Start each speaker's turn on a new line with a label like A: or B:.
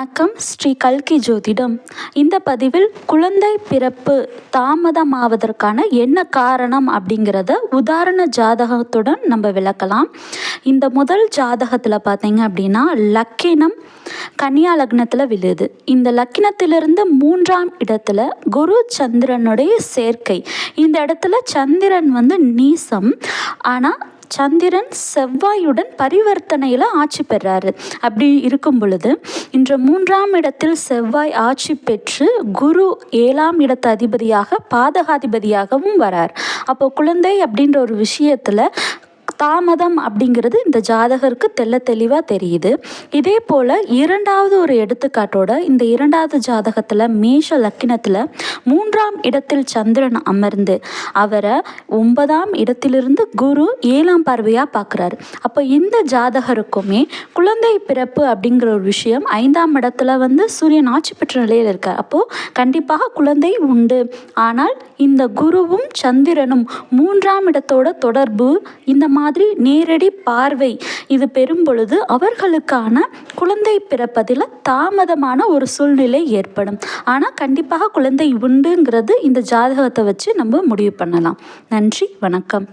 A: வணக்கம் ஸ்ரீ கல்கி ஜோதிடம். இந்த பதிவில் குழந்தை பிறப்பு தாமதமாவதற்கான என்ன காரணம் அப்படிங்கிறத உதாரண ஜாதகத்துடன் நம்ம விளக்கலாம். இந்த முதல் ஜாதகத்தில் பார்த்தீங்க அப்படின்னா லக்கினம் கன்னியா லக்னத்தில் விழுது. இந்த லக்கினத்திலிருந்து மூன்றாம் இடத்துல குரு சந்திரனுடைய சேர்க்கை. இந்த இடத்துல சந்திரன் வந்து நீசம். ஆனால் சந்திரன் செவ்வாயுடன் பரிவர்த்தனையில் ஆட்சி பெறாரு. அப்படி இருக்கும் பொழுது இன்று மூன்றாம் இடத்தில் செவ்வாய் ஆட்சி பெற்று குரு ஏழாம் இடத்து அதிபதியாக பாதகாதிபதியாகவும் வரார். அப்போ குழந்தை அப்படின்ற ஒரு விஷயத்தில் தாமதம் அப்படிங்கிறது இந்த ஜாதகருக்கு தெல்ல தெளிவாக தெரியுது. இதே போல் இரண்டாவது ஒரு எடுத்துக்காட்டோட இந்த இரண்டாவது ஜாதகத்தில் மேஷ லக்கினத்தில் மூன்றாம் இடத்தில் சந்திரன் அமர்ந்து அவரை ஒன்பதாம் இடத்திலிருந்து குரு ஏழாம் பார்வையாக பார்க்குறாரு அப்போ இந்த ஜாதகருக்குமே குழந்தை பிறப்பு அப்படிங்கிற ஒரு விஷயம் ஐந்தாம் இடத்துல வந்து சூரியன் ஆட்சி பெற்ற நிலையில் இருக்கார். அப்போது கண்டிப்பாக குழந்தை உண்டு. ஆனால் இந்த குருவும் சந்திரனும் மூன்றாம் இடத்தோட தொடர்பு இந்த மாதிரி மாதிரி நேரடி பார்வை. இது பெறும் பொழுது அவர்களுக்கான குழந்தை பிறப்பதில் தாமதமான ஒரு சூழ்நிலை ஏற்படும். ஆனால் கண்டிப்பாக குழந்தை உண்டுங்கிறது இந்த ஜாதகத்தை வச்சு நம்ம முடிவு பண்ணலாம். நன்றி வணக்கம்.